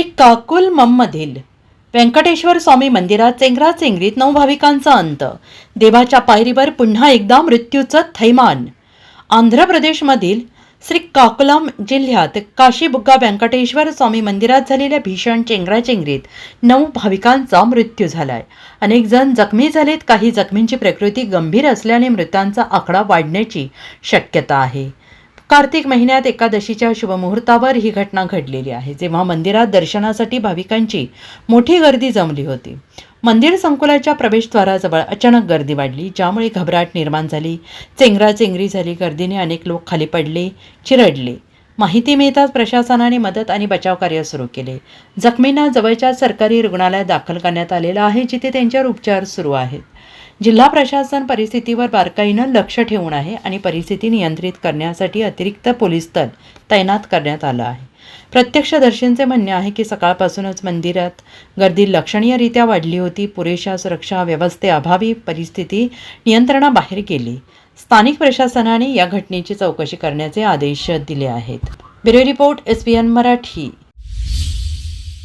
श्री काकुलममधील व्यंकटेश्वर स्वामी मंदिरात चेंगराचेंगरीत नऊ भाविकांचा अंत. देवाच्या पायरीवर पुन्हा एकदा मृत्यूचं थैमान. आंध्र प्रदेशमधील श्री काकुलम जिल्ह्यात काशीबुग्गा व्यंकटेश्वर स्वामी मंदिरात झालेल्या भीषण चेंगराचेंगरीत नऊ भाविकांचा मृत्यू झालाय. अनेक जण जखमी झालेत. काही जखमींची प्रकृती गंभीर असल्याने मृतांचा आकडा वाढण्याची शक्यता आहे. कार्तिक महिन्यात एकादशीच्या शुभमुहूर्तावर ही घटना घडलेली आहे. जेव्हा मंदिरात दर्शनासाठी भाविकांची मोठी गर्दी जमली होती. मंदिर संकुलाच्या प्रवेशद्वाराजवळ अचानक गर्दी वाढली ज्यामुळे घबराट निर्माण झाली. चेंगराचेंगरी झाली गर्दीने अनेक लोक खाली पडले चिरडले. माहिती मिळताच प्रशासनाने मदत आणि बचाव कार्य सुरू केले. जखमींना जवळच्या सरकारी रुग्णालयात दाखल करण्यात आलेलं आहे जिथे त्यांच्यावर उपचार सुरू आहेत. जिल्हा प्रशासन परिस्थितीवर बारकाईनं लक्ष ठेवून आहे आणि परिस्थिती नियंत्रित करण्यासाठी अतिरिक्त पोलीस दल तैनात करण्यात आलं आहे. प्रत्यक्षदर्शींचे म्हणणे आहे की सकाळपासूनच मंदिरात गर्दी लक्षणीयरित्या वाढली होती. पुरेशा सुरक्षा व्यवस्थेअभावी परिस्थिती नियंत्रणाबाहेर गेली. स्थानिक प्रशासनाने या घटनेची चौकशी करण्याचे आदेश दिले आहेत. Bureau report S P N Marathi.